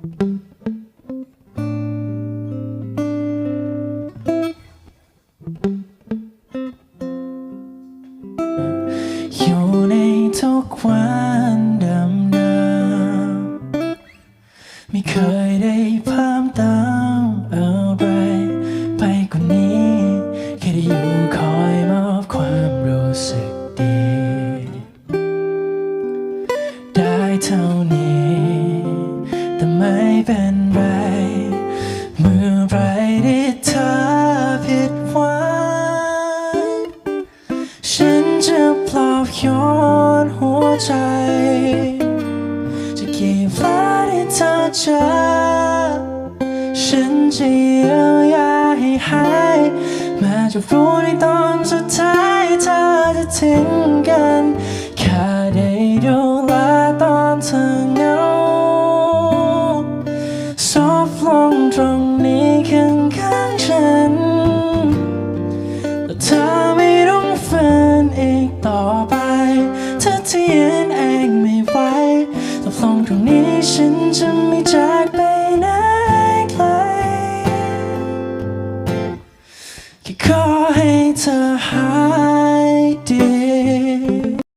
อยู่ในทุกวันเดิมไม่เคยได้เพิ่มเติมอะไรไปกว่านี้ แค่ได้อยู่คอยมอบความรู้สึกดี ได้เท่านี้ เป็นไร เมื่อไรที่เธอผิดหวังฉันจะปลอบโยนหัวใจ จะกี่พลาดที่เธอเจอฉันจะเยียวยาให้หายแม้จะรู้ในตอนสุดท้ายเธอจะทิ้งกัน แค่ได้ดูแลตอนเธอ ที่ยืนเองไม่ไหวตกลงตรงนี้ฉันจะไม่จากไปไหนไกลแค่ขอให้เธอหา